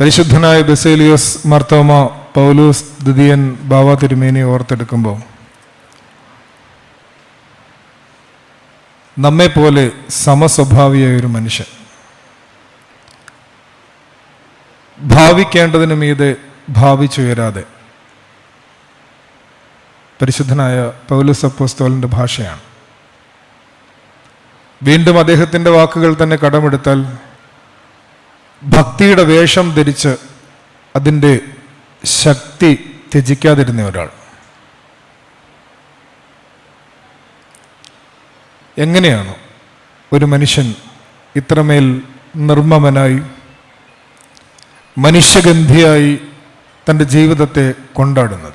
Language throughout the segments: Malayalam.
പരിശുദ്ധനായ ബസേലിയോസ് മർത്തോമ പൗലൂസ് ദ്വിതീയൻ ബാവ തിരുമേനി ഓർത്തെടുക്കുമ്പോൾ നമ്മെപ്പോലെ സമസ്വഭാവിയായ ഒരു മനുഷ്യൻ ഭാവിക്കേണ്ടതിന് മീതെ ഭാവിച്ചുയരാതെ പരിശുദ്ധനായ പൗലൂസ് അപ്പോസ്തോലിന്റെ ഭാഷയാണ്. വീണ്ടും അദ്ദേഹത്തിന്റെ വാക്കുകൾ തന്നെ കടമെടുത്താൽ ഭക്തിയുടെ വേഷം ധരിച്ച് അതിന്റെ ശക്തി ത്യജിക്കാതിരുന്ന ഒരാൾ. എങ്ങനെയാണ് ഒരു മനുഷ്യൻ ഇത്രമേൽ നിർമ്മമനായി മനുഷ്യഗന്ധിയായി തന്റെ ജീവിതത്തെ കൊണ്ടാടുന്നത്.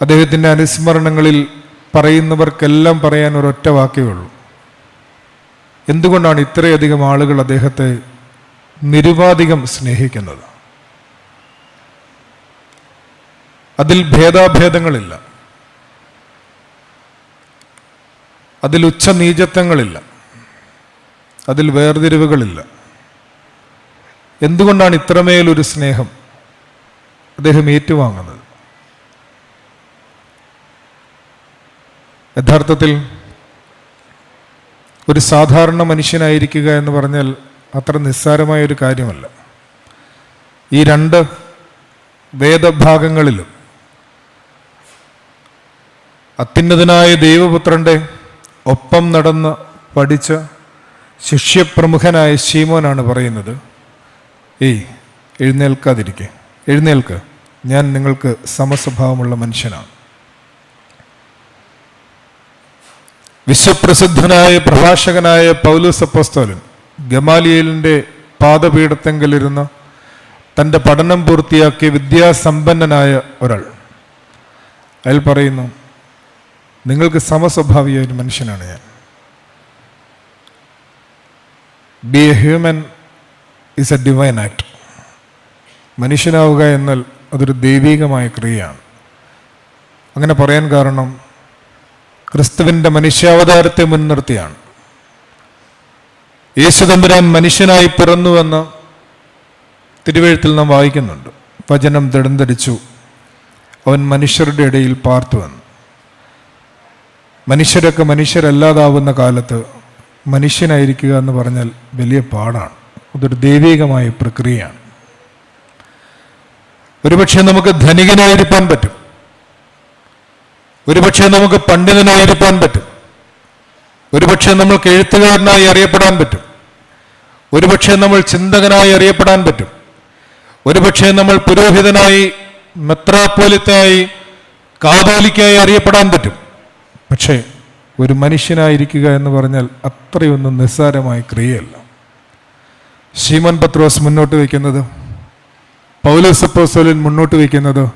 അദ്ദേഹത്തിന്റെ അനുസ്മരണങ്ങളിൽ പറയുന്നവർക്കെല്ലാം പറയാൻ ഒരൊറ്റ വാക്കേ ഉള്ളൂ. എന്തുകൊണ്ടാണ് ഇത്രയധികം ആളുകൾ അദ്ദേഹത്തെ നിരുപാധികം സ്നേഹിക്കുന്നത്. അതിൽ ഭേദാഭേദങ്ങളില്ല. അതിൽ ഉച്ചനീചത്വങ്ങളില്ല. അതിൽ വേർതിരിവുകളില്ല. എന്തുകൊണ്ടാണ് ഇത്രമേലൊരു സ്നേഹം അദ്ദേഹം ഏറ്റുവാങ്ങുന്നത്? യഥാർത്ഥത്തിൽ ഒരു സാധാരണ മനുഷ്യനായിരിക്കുക എന്ന് പറഞ്ഞാൽ അത്ര നിസ്സാരമായൊരു കാര്യമല്ല. ഈ രണ്ട് വേദഭാഗങ്ങളിലും അത്യുന്നതനായ ദൈവപുത്രന്റെ ഒപ്പം നടന്ന് പഠിച്ച ശിഷ്യപ്രമുഖനായ ശീമോനാണ് പറയുന്നത് ഏയ് എഴുന്നേൽക്കാതിരിക്കെ. എഴുന്നേൽക്ക്. ഞാൻ നിങ്ങൾക്ക് സമസ്വഭാവമുള്ള മനുഷ്യനാണ്. വിശ്വപ്രസിദ്ധനായ പ്രഭാഷകനായ പൗലോസ് ഗമാലിയലിന്റെ പാദപീഠത്തെങ്കിലിരുന്ന് തന്റെ പഠനം പൂർത്തിയാക്കിയ വിദ്യാസമ്പന്നനായ ഒരാൾ. അയാൾ പറയുന്നു നിങ്ങൾക്ക് സമസ്വഭാവിയ ഒരു മനുഷ്യനാണ് ഞാൻ. Be a human is a divine act മനുഷ്യനാവുക എന്നാൽ അതൊരു ദൈവികമായ ക്രിയയാണ്. അങ്ങനെ പറയാൻ കാരണം ക്രിസ്തുവിന്റെ മനുഷ്യാവതാരത്തെ മുൻനിർത്തിയാണ്. യേശുതമ്പുരാൻ മനുഷ്യനായി പിറന്നുവെന്ന് തിരുവഴുത്തിൽ നാം വായിക്കുന്നുണ്ട്. വചനം ദടന്തരിച്ചു അവൻ മനുഷ്യരുടെ ഇടയിൽ പാർത്തുവെന്ന് മനുഷ്യരൊക്കെ മനുഷ്യരല്ലാതാവുന്ന കാലത്ത് മനുഷ്യനായിരിക്കുക എന്ന് പറഞ്ഞാൽ വലിയ പാടാണ്. അതൊരു ദൈവികമായ പ്രക്രിയയാണ്. ഒരുപക്ഷെ നമുക്ക് ധനികനായിരിക്കാൻ പറ്റും. ഒരുപക്ഷെ നമുക്ക് പണ്ഡിതനായിരിക്കാൻ പറ്റും. ഒരുപക്ഷെ നമ്മൾക്ക് എഴുത്തുകാരനായി അറിയപ്പെടാൻ പറ്റും. ഒരുപക്ഷെ നമ്മൾ ചിന്തകനായി അറിയപ്പെടാൻ പറ്റും. ഒരുപക്ഷെ നമ്മൾ പുരോഹിതനായി മെത്രാപ്പോലിത്തായി കാതോലിക്കായി അറിയപ്പെടാൻ പറ്റും. പക്ഷേ ഒരു മനുഷ്യനായിരിക്കുക എന്ന് പറഞ്ഞാൽ അത്രയൊന്നും നിസ്സാരമായ ക്രിയയല്ല. ശീമൻ പത്രോസ് മുന്നോട്ട് വയ്ക്കുന്നത്? പൗലോസ് അപ്പോസ്തലൻ മുന്നോട്ട് വയ്ക്കുന്നത്?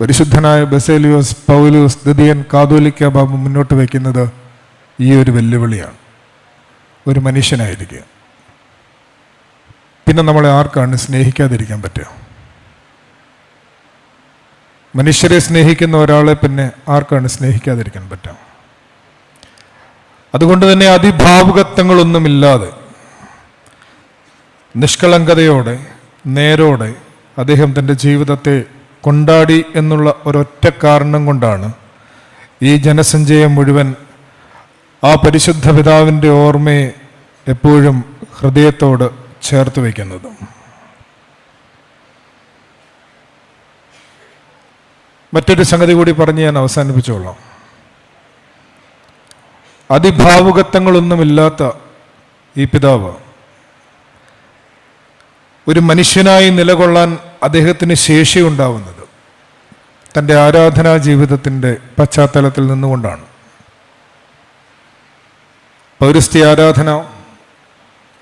പരിശുദ്ധനായ ബസേലിയോസ് പൗലോസ് ദിദിയൻ കാതോലിക്ക ബാബു മുന്നോട്ട് വയ്ക്കുന്നത്? ഈ ഒരു വെല്ലുവിളിയാണ്. ഒരു മനുഷ്യനായിരിക്കുക. പിന്നെ നമ്മളെ ആർക്കാണ് സ്നേഹിക്കാതിരിക്കാൻ പറ്റുക? മനുഷ്യരെ സ്നേഹിക്കുന്ന ഒരാളെ പിന്നെ ആർക്കാണ് സ്നേഹിക്കാതിരിക്കാൻ പറ്റുക? അതുകൊണ്ട് തന്നെ അതിഭാവുകത്വങ്ങളൊന്നുമില്ലാതെ നിഷ്കളങ്കതയോടെ നേരോടെ അദ്ദേഹം തന്റെ ജീവിതത്തെ കൊണ്ടാടി എന്നുള്ള ഒരൊറ്റ കാരണം കൊണ്ടാണ് ഈ ജനസഞ്ചയം മുഴുവൻ ആ പരിശുദ്ധ പിതാവിന്റെ ഓർമ്മയെ എപ്പോഴും ഹൃദയത്തോട് ചേർത്ത് വയ്ക്കുന്നത്. മറ്റൊരു സംഗതി കൂടി പറഞ്ഞ് ഞാൻ അവസാനിപ്പിച്ചോളാം. അതിഭാവുകത്വങ്ങളൊന്നുമില്ലാത്ത ഈ പിതാവ് ഒരു മനുഷ്യനായി നിലകൊള്ളാൻ അദ്ദേഹത്തിന് ശേഷിയുണ്ടാവുന്നത് തന്റെ ആരാധനാ ജീവിതത്തിന്റെ പശ്ചാത്തലത്തിൽ നിന്നുകൊണ്ടാണ്. പൗരസ്ത്യ ആരാധന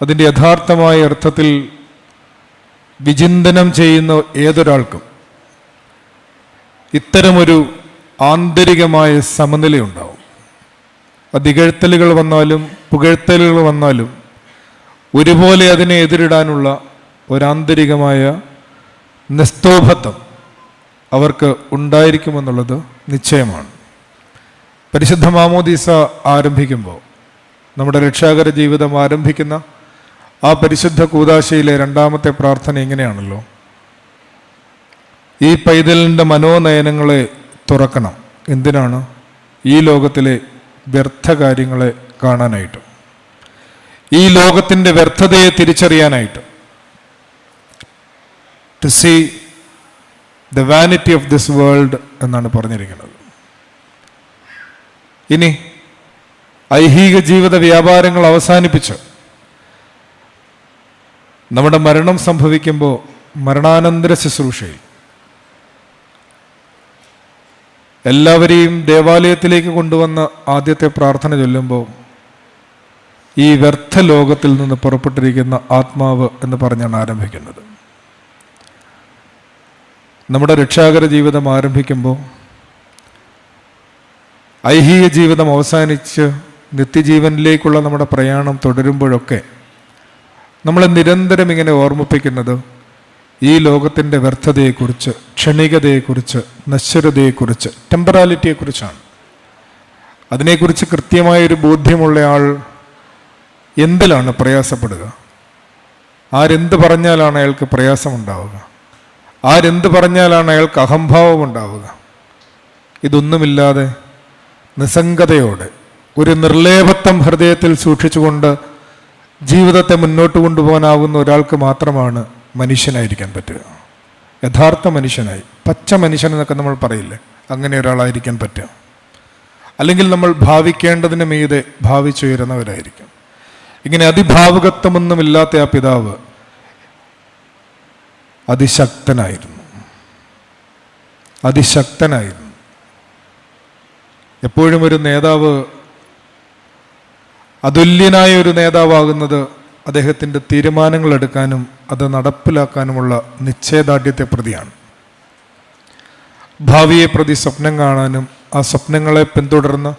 അതിന്റെ യഥാർത്ഥമായ അർത്ഥത്തിൽ വിചിന്തനം ചെയ്യുന്ന ഏതൊരാൾക്കും ഇത്തരമൊരു ആന്തരികമായ സമനിലയുണ്ടാവും അതികഴ്ത്തലുകൾ വന്നാലും പുകഴ്ത്തലുകൾ വന്നാലും ഒരുപോലെ അതിനെ എതിരിടാനുള്ള ഒരാന്തരികമായ നിസ്തോഭത്വം അവർക്ക് ഉണ്ടായിരിക്കുമെന്നുള്ളത് നിശ്ചയമാണ്. പരിശുദ്ധ മാമോദീസ ആരംഭിക്കുമ്പോൾ നമ്മുടെ രക്ഷാകര ജീവിതം ആരംഭിക്കുന്ന ആ പരിശുദ്ധ കൂതാശയിലെ രണ്ടാമത്തെ പ്രാർത്ഥന ഇങ്ങനെയാണല്ലോ. ഈ പൈതലിന്റെ മനോനയനങ്ങളെ തുറക്കണം. എന്തിനാണ്? ഈ ലോകത്തിലെ വ്യർത്ഥ കാര്യങ്ങളെ കാണാനായിട്ട്. ഈ ലോകത്തിന്റെ വ്യർത്ഥതയെ തിരിച്ചറിയാനായിട്ട്. To see the vanity of this world എന്നാണ് പറഞ്ഞിരിക്കുന്നത്. ഇനി ഐഹിക ജീവിത വ്യാപാരങ്ങൾ അവസാനിപ്പിച്ച്. നമ്മുടെ മരണം സംഭവിക്കുമ്പോൾ മരണാനന്തര ശുശ്രൂഷയിൽ എല്ലാവരെയും ദേവാലയത്തിലേക്ക് കൊണ്ടുവന്ന ആദ്യത്തെ പ്രാർത്ഥന ചൊല്ലുമ്പോൾ ഈ വ്യർത്ഥ ലോകത്തിൽ നിന്ന് പുറപ്പെട്ടിരിക്കുന്ന ആത്മാവ് എന്ന് പറഞ്ഞാണ് ആരംഭിക്കുന്നത്. നമ്മുടെ രക്ഷാകര ജീവിതം ആരംഭിക്കുമ്പോൾ ഐഹിക ജീവിതം അവസാനിച്ച് നിത്യജീവനിലേക്കുള്ള നമ്മുടെ പ്രയാണം തുടരുമ്പോഴൊക്കെ നമ്മളെ നിരന്തരം ഇങ്ങനെ ഓർമ്മിപ്പിക്കുന്നത് ഈ ലോകത്തിന്റെ വ്യർത്ഥതയെക്കുറിച്ച് ക്ഷണികതയെക്കുറിച്ച് നശ്വരതയെക്കുറിച്ച് ടെമ്പറാലിറ്റിയെക്കുറിച്ചാണ്. അതിനെക്കുറിച്ച് കൃത്യമായൊരു ബോധ്യമുള്ള ആൾ എന്തിലാണ് പ്രയാസപ്പെടുക? ആരെന്ത് പറഞ്ഞാലാണ് അയാൾക്ക് പ്രയാസമുണ്ടാവുക? ആരെന്ത് പറഞ്ഞാലാണ് അയാൾക്ക് അഹംഭാവം ഉണ്ടാവുക ഇതൊന്നുമില്ലാതെ നിസ്സംഗതയോടെ ഒരു നിർലേപത്വം ഹൃദയത്തിൽ സൂക്ഷിച്ചുകൊണ്ട് ജീവിതത്തെ മുന്നോട്ട് കൊണ്ടുപോകാനാവുന്ന ഒരാൾക്ക് മാത്രമാണ് മനുഷ്യനായിരിക്കാൻ പറ്റുക. യഥാർത്ഥ മനുഷ്യനായി. പച്ച മനുഷ്യൻ എന്നൊക്കെ നമ്മൾ പറയില്ലേ? അങ്ങനെ ഒരാളായിരിക്കാൻ പറ്റുക. അല്ലെങ്കിൽ നമ്മൾ ഭാവിക്കേണ്ടതിന് മീതെ ഭാവിച്ചുയരുന്നവരായിരിക്കും. ഇങ്ങനെ അതിഭാവുകത്വമൊന്നുമില്ലാത്ത ആ പിതാവ് അതിശക്തനായിരുന്നു. അതിശക്തനായിരുന്നു. എപ്പോഴും ഒരു നേതാവ് അതുല്യനായ ഒരു നേതാവാകുന്നത് അദ്ദേഹത്തിന്റെ തീരുമാനങ്ങൾ എടുക്കാനും അത് നടപ്പിലാക്കാനുമുള്ള നിശ്ചയദാർഢ്യത്തെ പ്രതിയാണ്. ഭാവിയെ പ്രതി സ്വപ്നം കാണാനും ആ സ്വപ്നങ്ങളെ പിന്തുടർന്ന്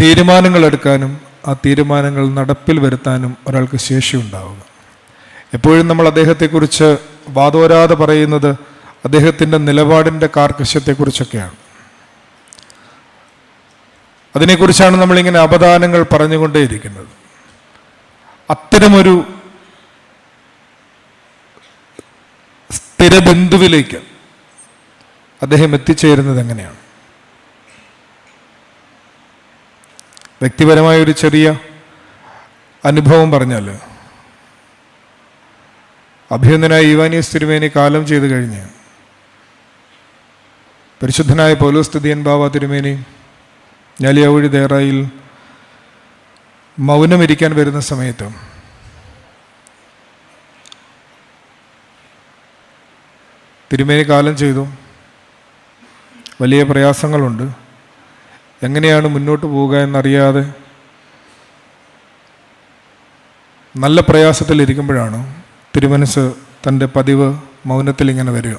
തീരുമാനങ്ങൾ എടുക്കാനും ആ തീരുമാനങ്ങൾ നടപ്പിൽ വരുത്താനും ഒരാൾക്ക് ശേഷിയുണ്ടാവുക എപ്പോഴും നമ്മൾ അദ്ദേഹത്തെക്കുറിച്ച് വാദോരാതെ പറയുന്നത് അദ്ദേഹത്തിന്റെ നിലപാടിന്റെ കാർക്കശ്യത്തെക്കുറിച്ചൊക്കെയാണ്. അതിനെക്കുറിച്ചാണ് നമ്മളിങ്ങനെ അപദാനങ്ങൾ പറഞ്ഞുകൊണ്ടേയിരിക്കുന്നത്. അത്തരമൊരു സ്ഥിരബന്ധുവിലേക്ക് അദ്ദേഹം എത്തിച്ചേരുന്നത് എങ്ങനെയാണ്? വ്യക്തിപരമായ ഒരു ചെറിയ അനുഭവം പറഞ്ഞാൽ അഭിനന്ദനായ ഈവാനിയസ് തിരുമേനി കാലം ചെയ്തു കഴിഞ്ഞ് പരിശുദ്ധനായ പോലോസ്തുതിയൻ ബാബ തിരുമേനി ഞാലിയാവഴി തേറായിൽ മൗനമിരിക്കാൻ വരുന്ന സമയത്ത് തിരുമേനി കാലം ചെയ്തു. വലിയ പ്രയാസങ്ങളുണ്ട്. എങ്ങനെയാണ് മുന്നോട്ട് പോവുക എന്നറിയാതെ നല്ല പ്രയാസത്തിലിരിക്കുമ്പോഴാണ് തിരുമനസ് തന്റെ പതിവ് മൗനത്തിൽ ഇങ്ങനെ വരിക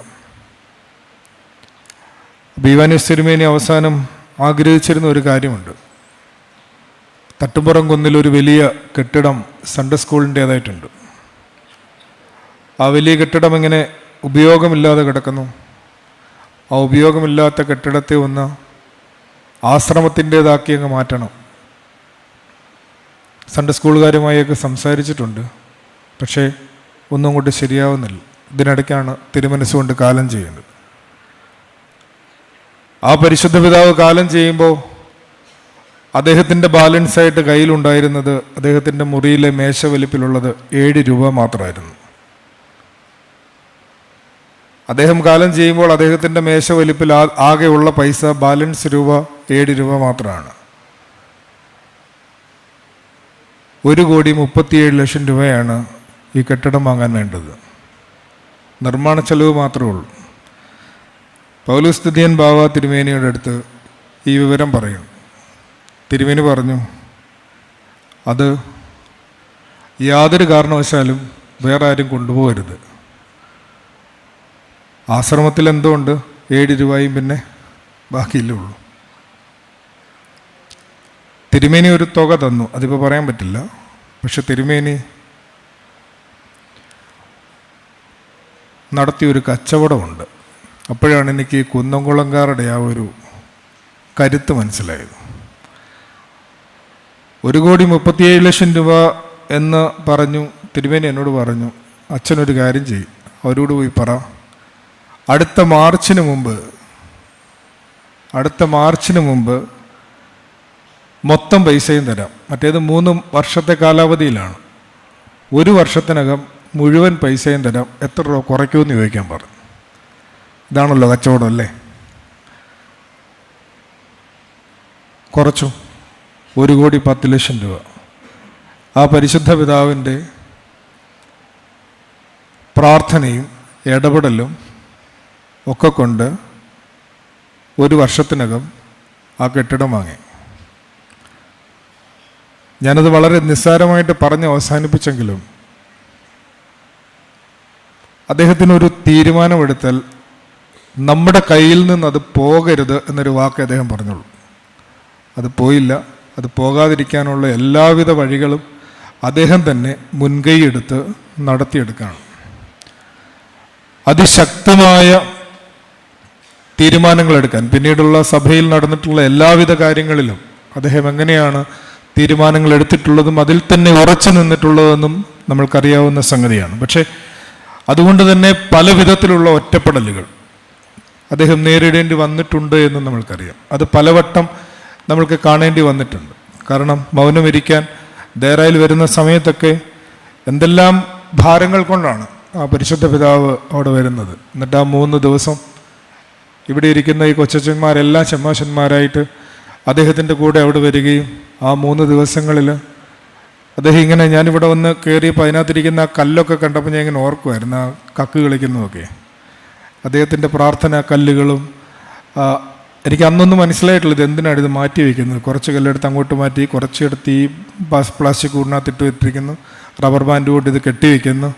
ബീവാനിസ് തിരുമേനി അവസാനം ആഗ്രഹിച്ചിരുന്ന ഒരു കാര്യമുണ്ട്. തട്ടുപുറം കുന്നിൽ ഒരു വലിയ കെട്ടിടം സൺഡേ സ്കൂളിന്റേതായിട്ടുണ്ട് ആ വലിയ കെട്ടിടം ഇങ്ങനെ ഉപയോഗമില്ലാതെ കിടക്കുന്നു? ആ ഉപയോഗമില്ലാത്ത കെട്ടിടത്തെ ഒന്ന് ആശ്രമത്തിന്റേതാക്കി അങ്ങ് മാറ്റണം. സൺഡേ സ്കൂളുകാരുമായൊക്കെ സംസാരിച്ചിട്ടുണ്ട്. പക്ഷേ ഒന്നും കൊണ്ട് ശരിയാവുന്നില്ല. ഇതിനിടയ്ക്കാണ് തിരുമനസ്സുകൊണ്ട് കാലം ചെയ്യുന്നത്. ആ പരിശുദ്ധ പിതാവ് കാലം ചെയ്യുമ്പോൾ അദ്ദേഹത്തിന്റെ ബാലൻസായിട്ട് കയ്യിലുണ്ടായിരുന്നത് അദ്ദേഹത്തിന്റെ മുറിയിലെ മേശ വലിപ്പിലുള്ളത് ഏഴ് രൂപ മാത്രമായിരുന്നു. അദ്ദേഹം കാലം ചെയ്യുമ്പോൾ അദ്ദേഹത്തിന്റെ മേശ വലിപ്പിൽ ആകെയുള്ള പൈസ ബാലൻസ് രൂപ ഏഴ് രൂപ മാത്രമാണ്. ഒരു കോടി മുപ്പത്തിയേഴ് ലക്ഷം രൂപയാണ് ഈ കെട്ടിടം വാങ്ങാൻ വേണ്ടത്. നിർമ്മാണ ചെലവ് മാത്രമേ ഉള്ളൂ. പൗലുസ്തുതിയൻ ബാവ തിരുമേനിയുടെ അടുത്ത് ഈ വിവരം പറയും. തിരുമേനി പറഞ്ഞു അത് യാതൊരു കാരണവശാലും വേറെ ആരും കൊണ്ടുപോകരുത്. ആശ്രമത്തിൽ എന്തുകൊണ്ട് ഏഴ് രൂപയും പിന്നെ ബാക്കിയില്ലേ ഉള്ളൂ തിരുമേനി ഒരു തുക തന്നു അതിപ്പോൾ പറയാൻ പറ്റില്ല. പക്ഷെ തിരുമേനി നടത്തിയൊരു കച്ചവടമുണ്ട്. അപ്പോഴാണ് എനിക്ക് കുന്നംകുളങ്കാരുടെ ആ ഒരു കരുത്ത് മനസ്സിലായത്. ഒരു കോടി മുപ്പത്തിയേഴ് ലക്ഷം രൂപ എന്ന് പറഞ്ഞു തിരുമേനി എന്നോട് പറഞ്ഞു അച്ഛനൊരു കാര്യം ചെയ്യും അവരോട് പോയി പറ. അടുത്ത മാർച്ചിന് മുമ്പ് അടുത്ത മാർച്ചിന് മുമ്പ് മൊത്തം പൈസയും തരാം. മറ്റേത് മൂന്ന് വർഷത്തെ കാലാവധിയിലാണ്. ഒരു വർഷത്തിനകം മുഴുവൻ പൈസയും തരാം. എത്ര രൂപ കുറയ്ക്കുമെന്ന് ചോദിക്കാൻ പറഞ്ഞു. ഇതാണല്ലോ കച്ചവടം അല്ലേ? കുറച്ചു. ഒരു കോടി പത്ത് ലക്ഷം രൂപ. ആ പരിശുദ്ധ പിതാവിന്റെ പ്രാർത്ഥനയും ഇടപെടലും ഒക്കെ കൊണ്ട് ഒരു വർഷത്തിനകം ആ കെട്ടിടം വാങ്ങി. ഞാനത് വളരെ നിസ്സാരമായിട്ട് പറഞ്ഞ് അവസാനിപ്പിച്ചെങ്കിലും അദ്ദേഹത്തിനൊരു തീരുമാനമെടുത്താൽ നമ്മുടെ കയ്യിൽ നിന്ന് അത് പോകരുത് എന്നൊരു വാക്ക് അദ്ദേഹം പറഞ്ഞുള്ളൂ. അത് പോയില്ല അത് പോകാതിരിക്കാനുള്ള എല്ലാവിധ വഴികളും അദ്ദേഹം തന്നെ മുൻകൈയെടുത്ത് നടത്തിയെടുക്കുകയാണ്. അതിശക്തമായ തീരുമാനങ്ങൾ എടുക്കാൻ പിന്നീടുള്ള സഭയിൽ നടന്നിട്ടുള്ള എല്ലാവിധ കാര്യങ്ങളിലും അദ്ദേഹം എങ്ങനെയാണ് തീരുമാനങ്ങൾ എടുത്തിട്ടുള്ളതും അതിൽ തന്നെ ഉറച്ചു നിന്നിട്ടുള്ളതെന്നും നമ്മൾക്കറിയാവുന്ന സംഗതിയാണ്. പക്ഷേ അതുകൊണ്ട് തന്നെ പല വിധത്തിലുള്ള ഒറ്റപ്പെടലുകൾ അദ്ദേഹം നേരിടേണ്ടി വന്നിട്ടുണ്ട് എന്ന് നമ്മൾക്കറിയാം. അത് പലവട്ടം നമ്മൾക്ക് കാണേണ്ടി വന്നിട്ടുണ്ട്. കാരണം മൗനമിരിക്കാൻ ദേറായിൽ വരുന്ന സമയത്തൊക്കെ എന്തെല്ലാം ഭാരങ്ങൾ കൊണ്ടാണ് ആ പരിശുദ്ധ പിതാവ് അവിടെ വരുന്നത്. എന്നിട്ട് ആ മൂന്ന് ദിവസം ഇവിടെ ഇരിക്കുന്ന ഈ കൊച്ചന്മാരെല്ലാം ചെമ്മാശന്മാരായിട്ട് അദ്ദേഹത്തിന്റെ കൂടെ അവിടെ വരികയും ആ മൂന്ന് ദിവസങ്ങളിൽ അദ്ദേഹം ഇങ്ങനെ ഞാനിവിടെ വന്ന് കയറിയപ്പോൾ അതിനകത്തിരിക്കുന്ന ആ കല്ലൊക്കെ കണ്ടപ്പോൾ ഞാൻ ഇങ്ങനെ ഓർക്കുമായിരുന്നു ആ കക്ക് കളിക്കുന്നതൊക്കെ. അദ്ദേഹത്തിന്റെ പ്രാർത്ഥനാ കല്ലുകളും എനിക്ക് അന്നൊന്നും മനസ്സിലായിട്ടുള്ളത് എന്തിനാണ് ഇത് മാറ്റി വയ്ക്കുന്നത്. കുറച്ച് കല്ലെടുത്ത് അങ്ങോട്ട് മാറ്റി കുറച്ചെടുത്ത് ഈ ബാസ് പ്ലാസ്റ്റിക് കൂടിനകത്തിട്ട് വെച്ചിരിക്കുന്നു. റബ്ബർ ബാൻഡ് കൊണ്ട് ഇത് കെട്ടിവെക്കുന്നു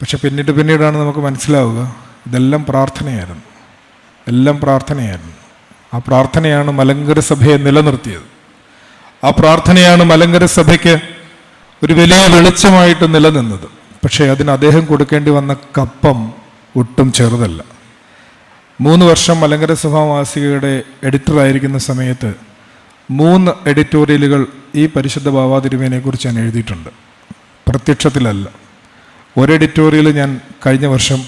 പക്ഷെ പിന്നീട് പിന്നീടാണ് നമുക്ക് മനസ്സിലാവുക ഇതെല്ലാം പ്രാർത്ഥനയായിരുന്നു. എല്ലാം പ്രാർത്ഥനയായിരുന്നു. ആ പ്രാർത്ഥനയാണ് മലങ്കര സഭയെ നിലനിർത്തിയത്. ആ പ്രാർത്ഥനയാണ് മലങ്കര സഭയ്ക്ക് ഒരു വലിയ വെളിച്ചമായിട്ട് നിലനിന്നത്. പക്ഷേ അതിന് അദ്ദേഹം കൊടുക്കേണ്ടി വന്ന കപ്പം ഒട്ടും ചെറുതല്ല. മൂന്ന് വർഷം മലങ്കര സഭാവാസികയുടെ എഡിറ്ററായിരിക്കുന്ന സമയത്ത് മൂന്ന് എഡിറ്റോറിയലുകൾ ഈ പരിശുദ്ധ ബാബാതിരുമേനെക്കുറിച്ച് ഞാൻ എഴുതിയിട്ടുണ്ട്. പ്രത്യക്ഷത്തിലല്ല. ഒരു എഡിറ്റോറിയൽ ഞാൻ കഴിഞ്ഞ വർഷം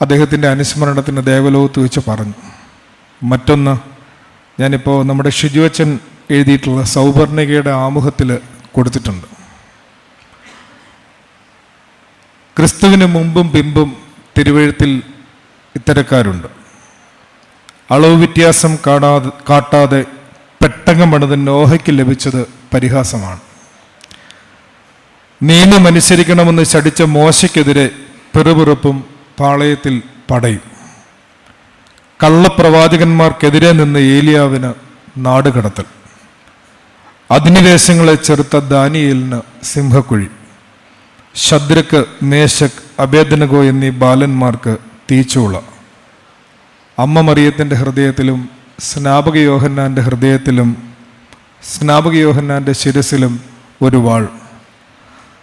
അദ്ദേഹത്തിന്റെ അനുസ്മരണത്തിന് ദേവലോകത്ത് വെച്ച് പറഞ്ഞു. മറ്റൊന്ന് ഞാനിപ്പോൾ നമ്മുടെ ഷിജുവച്ചൻ എഴുതിയിട്ടുള്ള സൗവർണികയുടെ ആമുഖത്തിൽ കൊടുത്തിട്ടുണ്ട്. ക്രിസ്തുവിന് മുമ്പും പിമ്പും തിരുവഴുത്തിൽ ഇത്തരക്കാരുണ്ട്. അളവ് വ്യത്യാസം കാണാതെ കാട്ടാതെ പെട്ടകം പണിത് നോഹയ്ക്ക് ലഭിച്ചത് പരിഹാസമാണ്. നിയമമനുസരിക്കണമെന്ന് ശടിച്ച മോശയ്ക്കെതിരെ പെറുപിറുപ്പും പാളയത്തിൽ പടയും. കള്ളപ്രവാചകന്മാർക്കെതിരെ നിന്ന് ഏലിയാവിന് നാടുകടത്തൽ. അധിനിവേശങ്ങളെ ചെറുത്ത ദാനിയേലിന് സിംഹക്കുഴി. ശദ്രക്ക് മേശക് അബേദനഗോ എന്നീ ബാലന്മാർക്ക് തീച്ചൂള. അമ്മ മറിയത്തിന്റെ ഹൃദയത്തിലും സ്നാപക യോഹന്നാന്റെ ഹൃദയത്തിലും സ്നാപക യോഹന്നാന്റെ ശിരസിലും ഒരു വാൾ.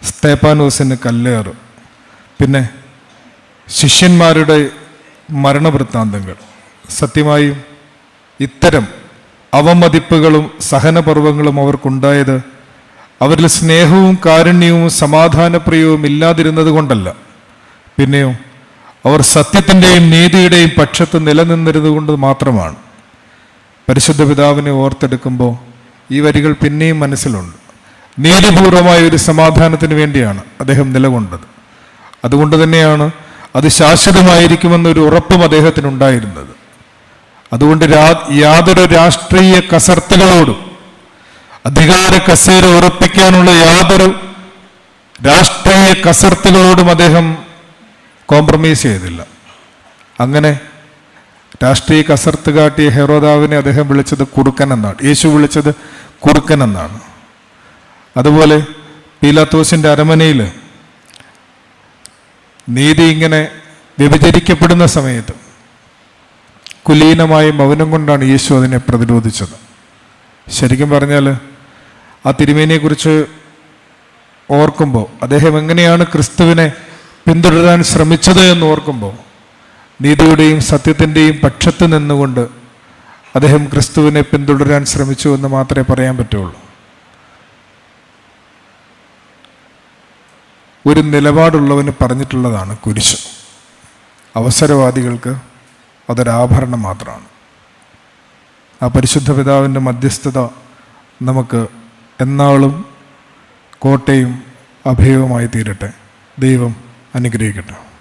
സ്തേപ്പാനോസിന് കല്ലേറ്. പിന്നെ ശിഷ്യന്മാരുടെ മരണവൃത്താന്തങ്ങൾ. സത്യമായും ഇത്തരം അവമതിപ്പുകളും സഹനപർവങ്ങളും അവർക്കുണ്ടായത് അവരിൽ സ്നേഹവും കാരുണ്യവും സമാധാനപ്രിയവും ഇല്ലാതിരുന്നത് കൊണ്ടല്ല. പിന്നെയോ അവർ സത്യത്തിന്റെയും നീതിയുടെയും പക്ഷത്ത് നിലനിന്നിരുന്നത് കൊണ്ട് മാത്രമാണ്. പരിശുദ്ധ പിതാവിനെ ഓർത്തെടുക്കുമ്പോൾ ഈ വരികൾ പിന്നെയും മനസ്സിലുണ്ട്. നീതിപൂർവമായ ഒരു സമാധാനത്തിന് വേണ്ടിയാണ് അദ്ദേഹം നിലകൊണ്ടത്. അതുകൊണ്ട് തന്നെയാണ് അത് ശാശ്വതമായിരിക്കുമെന്നൊരു ഉറപ്പും അദ്ദേഹത്തിനുണ്ടായിരുന്നത്. അതുകൊണ്ട് യാതൊരു രാഷ്ട്രീയ കസർത്തലുകളോടും അധികാര കസേര ഉറപ്പിക്കാനുള്ള യാതൊരു രാഷ്ട്രീയ കസർത്തുകളോടും അദ്ദേഹം കോംപ്രമൈസ് ചെയ്തില്ല. അങ്ങനെ രാഷ്ട്രീയ കസർത്ത് കാട്ടിയ ഹെറോദാവിനെ അദ്ദേഹം വിളിച്ചത് കുറുക്കൻ എന്നാണ്. യേശു വിളിച്ചത് കുറുക്കൻ എന്നാണ്. അതുപോലെ പീലാത്തോസിന്റെ അരമനയിൽ നീതി ഇങ്ങനെ വ്യഭിചരിക്കപ്പെടുന്ന സമയത്ത് കുലീനമായ മൗനം കൊണ്ടാണ് യേശു അതിനെ പ്രതിരോധിച്ചത്. ശരിക്കും പറഞ്ഞാൽ ആ തിരുമേനിയെക്കുറിച്ച് ഓർക്കുമ്പോൾ അദ്ദേഹം എങ്ങനെയാണ് ക്രിസ്തുവിനെ പിന്തുടരാൻ ശ്രമിച്ചത് എന്ന് ഓർക്കുമ്പോൾ നീതിയുടെയും സത്യത്തിന്റെയും പക്ഷത്ത് നിന്നുകൊണ്ട് അദ്ദേഹം ക്രിസ്തുവിനെ പിന്തുടരാൻ ശ്രമിച്ചു എന്ന് മാത്രമേ പറയാൻ പറ്റുള്ളൂ. ഒരു നിലപാടുള്ളവന് പറഞ്ഞിട്ടുള്ളതാണ് കുരിശ്. അവസരവാദികൾക്ക് അതൊരാഭരണം മാത്രമാണ്. ആ പരിശുദ്ധ പിതാവിന്റെ മധ്യസ്ഥത നമുക്ക് എന്നാളും കോട്ടയും അഭയവുമായി തീരട്ടെ. ദൈവം അനുഗ്രഹിക്കട്ടെ.